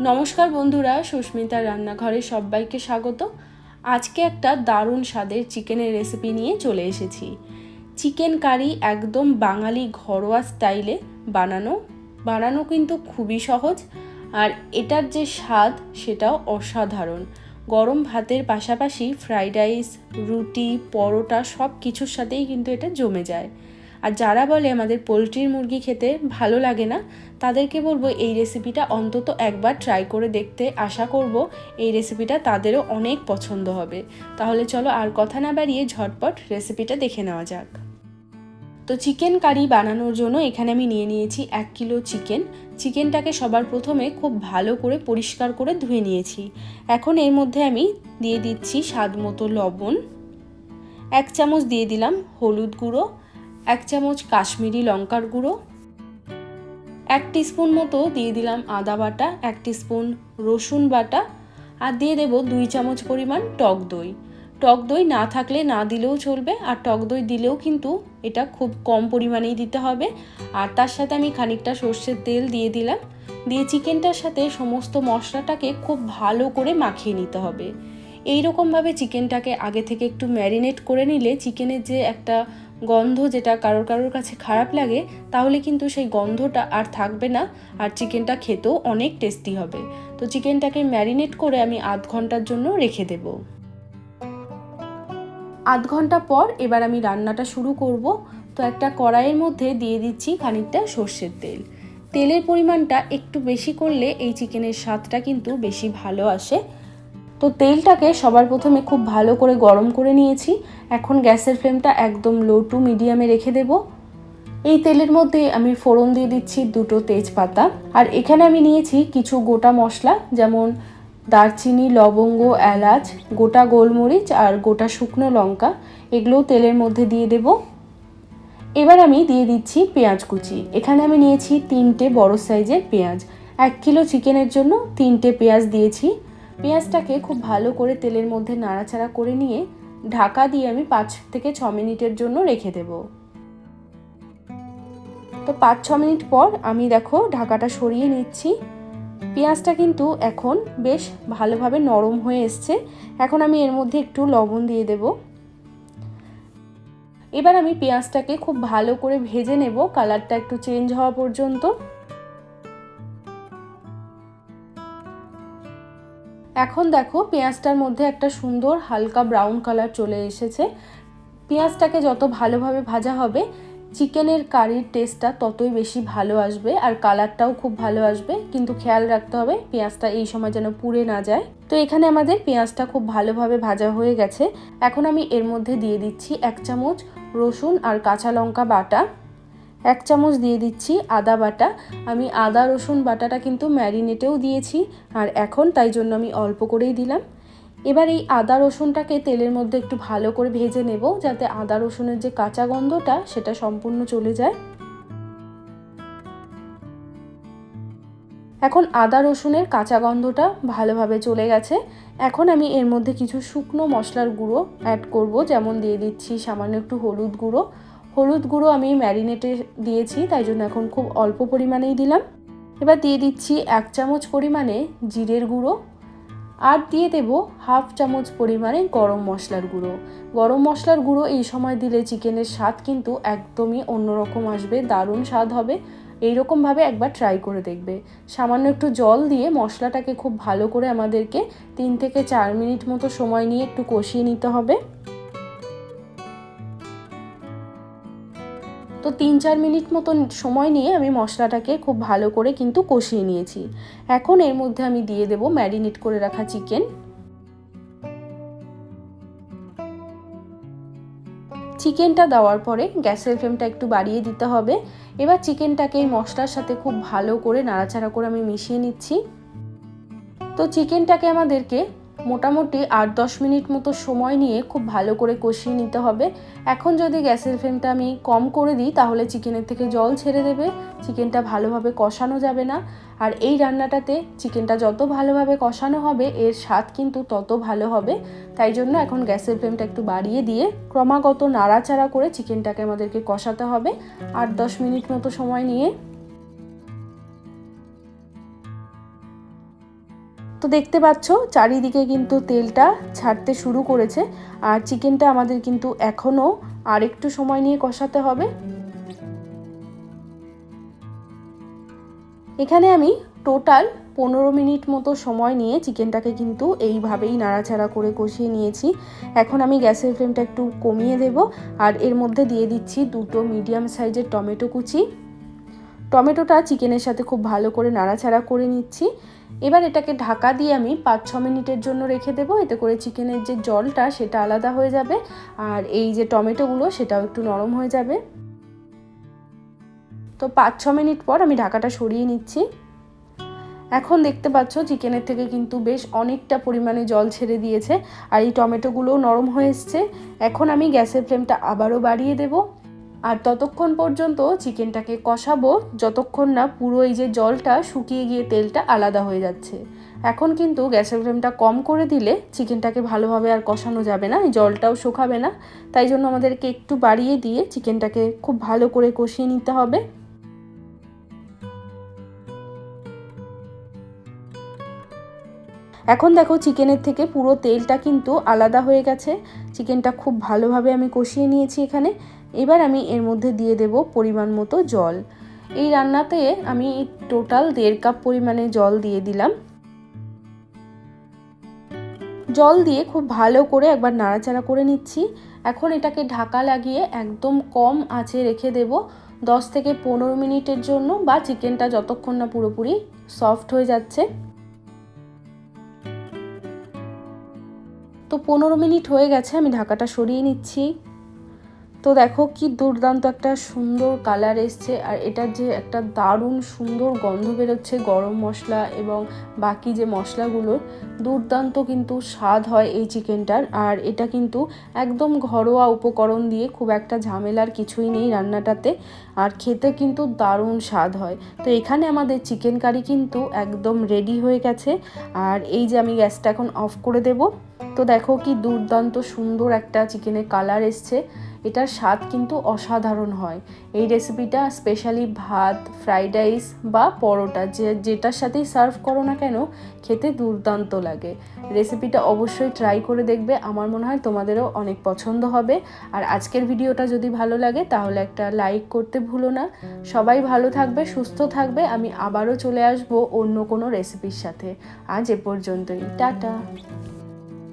নমস্কার বন্ধুরা, সুস্মিতার রান্নাঘরে সবাইকে স্বাগত। আজকে একটা দারুণ স্বাদের চিকেনের রেসিপি নিয়ে চলে এসেছি। চিকেন কারি একদম বাঙালি ঘরোয়া স্টাইলে বানানো। বানানো কিন্তু খুবই সহজ, আর এটার যে স্বাদ সেটাও অসাধারণ। গরম ভাতের পাশাপাশি ফ্রাইড রাইস, রুটি, পরোটা সব কিছুর সাথেই কিন্তু এটা জমে যায়। আর যারা বলে আমাদের পোলট্রির মুরগি খেতে ভালো লাগে না, তাদেরকে বলব এই রেসিপিটা অন্তত একবার ট্রাই করে দেখতে। আশা করব এই রেসিপিটা তাদেরও অনেক পছন্দ হবে। তাহলে চলো আর কথা না বাড়িয়ে ঝটপট রেসিপিটা দেখে নেওয়া যাক। তো চিকেন কারি বানানোর জন্য এখানে আমি নিয়ে নিয়েছি এক কিলো চিকেন চিকেনটাকে সবার প্রথমে খুব ভালো করে পরিষ্কার করে ধুয়ে নিয়েছি। এখন এর মধ্যে আমি দিয়ে দিচ্ছি স্বাদ মতো লবণ। এক চামচ দিয়ে দিলাম হলুদ গুঁড়ো। এক চামচ কাশ্মীরি লঙ্কার গুঁড়ো, এক স্পুন মতো দিয়ে দিলাম আদা বাটা, এক স্পুন রসুন বাটা আর দিয়ে দেব দুই চামচ পরিমাণ টক দই। টক দই না থাকলে না দিলেও চলবে আর টক দই দিলেও কিন্তু এটা খুব কম পরিমাণেই দিতে হবে। আর তার সাথে আমি খানিকটা সর্ষের তেল দিয়ে দিলাম। দিয়ে চিকেনটার সাথে সমস্ত মশলাটাকে খুব ভালো করে মাখিয়ে নিতে হবে। এই রকমভাবে চিকেনটাকে আগে থেকে একটু ম্যারিনেট করে নিলে চিকেনের যে একটা গন্ধ যেটা কারোর কারোর কাছে খারাপ লাগে, তাহলে কিন্তু সেই গন্ধটা আর থাকবে না, আর চিকেনটা খেতেও অনেক টেস্টি হবে। তো চিকেনটাকে ম্যারিনেট করে আমি আধ ঘণ্টার জন্য রেখে দেব। আধ ঘণ্টা পর এবার আমি রান্নাটা শুরু করব। তো একটা কড়াইয়ের মধ্যে দিয়ে দিচ্ছি খানিকটা সর্ষের তেল। তেলের পরিমাণটা একটু বেশি করলে এই চিকেনের স্বাদটা কিন্তু বেশি ভালো আসে। তো তেলটাকে সবার প্রথমে খুব ভালো করে গরম করে নিয়েছি। এখন গ্যাসের ফ্লেমটা একদম লো টু মিডিয়ামে রেখে দেব। এই তেলের মধ্যে আমি ফোড়ন দিয়ে দিচ্ছি দুটো তেজপাতা। আর এখানে আমি নিয়েছি কিছু গোটা মশলা, যেমন দারচিনি, লবঙ্গ, এলাচ, গোটা গোলমরিচ আর গোটা শুকনো লঙ্কা। এগুলোও তেলের মধ্যে দিয়ে দেব। এবার আমি দিয়ে দিচ্ছি পেঁয়াজ কুচি। এখানে আমি নিয়েছি তিনটে বড় সাইজের পেঁয়াজ। এক কিলো চিকেনের জন্য তিনটে পেঁয়াজ দিয়েছি। পেঁয়াজটাকে খুব ভালো করে তেলের মধ্যে নাড়াচাড়া করে নিয়ে ঢাকা দিয়ে আমি পাঁচ থেকে ছ মিনিটের জন্য রেখে দেব। তো পাঁচ ছ মিনিট পর আমি দেখো ঢাকাটা সরিয়ে নিচ্ছি। পেঁয়াজটা কিন্তু এখন বেশ ভালোভাবে নরম হয়ে এসছে। এখন আমি এর মধ্যে একটু লবণ দিয়ে দেব। এবার আমি পেঁয়াজটাকে খুব ভালো করে ভেজে নেব। কালারটা একটু চেঞ্জ হওয়া পর্যন্ত। এখন দেখো পেঁয়াজটার মধ্যে একটা সুন্দর হালকা ব্রাউন কালার চলে এসেছে। পেঁয়াজটাকে যত ভালোভাবে ভাজা হবে, চিকেনের কারির টেস্টটা ততই বেশি ভালো আসবে আর কালারটাও খুব ভালো আসবে। কিন্তু খেয়াল রাখতে হবে, পেঁয়াজটা এই সময় যেন পুড়ে না যায়। তো এখানে আমাদের পেঁয়াজটা খুব ভালোভাবে ভাজা হয়ে গেছে। এখন আমি এর মধ্যে দিয়ে দিচ্ছি এক চামচ রসুন আর কাঁচা লঙ্কা বাটা। এক চামচ দিয়ে দিচ্ছি আদা বাটা। আমি আদা, রসুন বাটাটা কিন্তু ম্যারিনেটেও দিয়েছি আর এখন তাই জন্য আমি অল্প করেই দিলাম। এবার এই আদা, রসুনটাকে তেলের মধ্যে একটু ভালো করে ভেজে নেব যাতে আদা, রসুনের যে কাঁচা গন্ধটা সেটা সম্পূর্ণ চলে যায়। এখন আদা, রসুনের কাঁচা গন্ধটা ভালোভাবে চলে গেছে। এখন আমি এর মধ্যে কিছু শুকনো মশলার গুঁড়ো অ্যাড করব। যেমন দিয়ে দিচ্ছি সামান্য একটু হলুদ গুঁড়ো। হলুদ গুঁড়ো আমি ম্যারিনেটে দিয়েছি, তাই জন্য এখন খুব অল্প পরিমাণেই দিলাম। এবার দিয়ে দিচ্ছি এক চামচ পরিমাণে জিরের গুঁড়ো আর দিয়ে দেব হাফ চামচ পরিমাণে গরম মশলার গুঁড়ো। গরম মশলার গুঁড়ো এই সময় দিলে চিকেনের স্বাদ কিন্তু একদমই অন্যরকম আসবে, দারুণ স্বাদ হবে। এইরকমভাবে একবার ট্রাই করে দেখবে। সামান্য একটু জল দিয়ে মশলাটাকে খুব ভালো করে আমাদেরকে তিন থেকে চার মিনিট মতো সময় নিয়ে একটু কষিয়ে নিতে হবে। তো তিন চার মিনিট মতন সময় নিয়ে আমি মশলাটাকে খুব ভালো করে কিন্তু কষিয়ে নিয়েছি। এখন এর মধ্যে আমি দিয়ে দেব ম্যারিনেট করে রাখা চিকেন। চিকেনটা দেওয়ার পরে গ্যাসের ফ্লেমটা একটু বাড়িয়ে দিতে হবে। এবার চিকেনটাকে এই মশলার সাথে খুব ভালো করে নাড়াচাড়া করে আমি মিশিয়ে নিচ্ছি। তো চিকেনটাকে আমাদেরকে মোটামুটি আট দশ মিনিট মতো সময় নিয়ে খুব ভালো করে কষিয়ে নিতে হবে। এখন যদি গ্যাসের ফ্লেমটা আমি কম করে দিই, তাহলে চিকেনের থেকে জল ছেড়ে দেবে। চিকেনটা ভালোভাবে কষানো যাবে না। আর এই রান্নাটাতে চিকেনটা যত ভালোভাবে কষানো হবে, এর স্বাদ কিন্তু তত ভালো হবে। তাই জন্য এখন গ্যাসের ফ্লেমটা একটু বাড়িয়ে দিয়ে ক্রমাগত নাড়াচাড়া করে চিকেনটাকে আমাদেরকে কষাতে হবে। আট দশ মিনিট মতো সময় নিয়ে দেখতে পাচ্ছ, চারিদিকে কিন্তু তেলটা ছাড়তে শুরু করেছে আর চিকেনটা আমাদের কিন্তু এখনও আর একটু সময় নিয়ে কষাতে হবে। এখানে আমি টোটাল পনেরো মিনিট মতো সময় নিয়ে চিকেনটাকে কিন্তু এইভাবেই নাড়াচাড়া করে কষিয়ে নিয়েছি। এখন আমি গ্যাসের ফ্লেমটা একটু কমিয়ে দেব আর এর মধ্যে দিয়ে দিচ্ছি দুটো মিডিয়াম সাইজের টমেটো কুচি। টমেটোটা চিকেনের সাথে খুব ভালো করে নাড়াচাড়া করে নিচ্ছি। এবার এটাকে ঢাকা দিয়ে আমি পাঁচ, ছ মিনিটের জন্য রেখে দেবো। এতে করে চিকেনের যে জলটা, সেটা আলাদা হয়ে যাবে। আর এই যে টমেটোগুলো, সেটাও একটু নরম হয়ে যাবে। তো পাঁচ, ছ মিনিট পর আমি ঢাকাটা সরিয়ে নিচ্ছি। এখন দেখতে পাচ্ছ চিকেনের থেকে কিন্তু বেশ অনেকটা পরিমাণে জল ছেড়ে দিয়েছে। আর এই টমেটোগুলোও নরম হয়ে এসছে। এখন আমি গ্যাসের ফ্লেমটা আবারও বাড়িয়ে দেব। আর ততক্ষণ পর্যন্ত চিকেনটাকে কষাবো, যতক্ষণ না পুরো এই যে জলটা শুকিয়ে গিয়ে তেলটা আলাদা হয়ে যাচ্ছে। এখন কিন্তু গ্যাসের ফ্লেমটা কম করে দিলে চিকেনটাকে ভালোভাবে আর কষানো যাবে না, এই জলটাও শুকাবে না। তাই জন্য আমাদেরকে একটু বাড়িয়ে দিয়ে চিকেনটাকে খুব ভালো করে কষিয়ে নিতে হবে। এখন দেখো চিকেনের থেকে পুরো তেলটা কিন্তু আলাদা হয়ে গেছে। চিকেনটা খুব ভালোভাবে আমি কষিয়ে নিয়েছি এখানে। এবার আমি এর মধ্যে দিয়ে দেব পরিমাণ মতো জল। এই রান্নাতে আমি টোটাল দেড় কাপ পরিমাণে জল দিয়ে দিলাম। জল দিয়ে খুব ভালো করে একবার নাড়াচাড়া করে নিচ্ছি। এখন এটাকে ঢাকা লাগিয়ে একদম কম আঁচে রেখে দেব। দশ থেকে পনেরো মিনিটের জন্য বা চিকেনটা যতক্ষণ না পুরোপুরি সফট হয়ে যাচ্ছে। তো পনেরো মিনিট হয়ে গেছে, আমি ঢাকাটা সরিয়ে নিচ্ছি। তো দেখো কি দুর্দান্ত একটা সুন্দর কালার এসছে, আর এটার যে একটা দারুণ সুন্দর গন্ধ বেরোচ্ছে গরম মশলা এবং বাকি যে মশলাগুলো, দুর্দান্ত কিন্তু স্বাদ হয় এই চিকেনটার। আর এটা কিন্তু একদম ঘরোয়া উপকরণ দিয়ে খুব একটা ঝামেলার কিছুই নেই রান্নাটাতে, আর খেতে কিন্তু দারুণ স্বাদ হয়। তো এখানে আমাদের চিকেন কারি কিন্তু একদম রেডি হয়ে গেছে, আর এই যে আমি গ্যাসটা এখন অফ করে দেব। তো দেখো কি দুর্দান্ত সুন্দর একটা চিকেনের কালার এসছে। এটার স্বাদ কিন্তু অসাধারণ হয়। এই রেসিপিটা স্পেশালি ভাত ফ্রাইড রাইস বা পরোটা যে যেটার সাথেই সার্ভ করো না কেন, খেতে দুর্দান্ত লাগে। রেসিপিটা অবশ্যই ট্রাই করে দেখবে। আমার মনে হয় তোমাদেরও অনেক পছন্দ হবে। আর আজকের ভিডিওটা যদি ভালো লাগে, তাহলে একটা লাইক করতে ভুলো না। সবাই ভালো থাকবে, সুস্থ থাকবে। আমি আবারও চলে আসব অন্য কোনো রেসিপির সাথে। আজ এ পর্যন্তই। টাটা!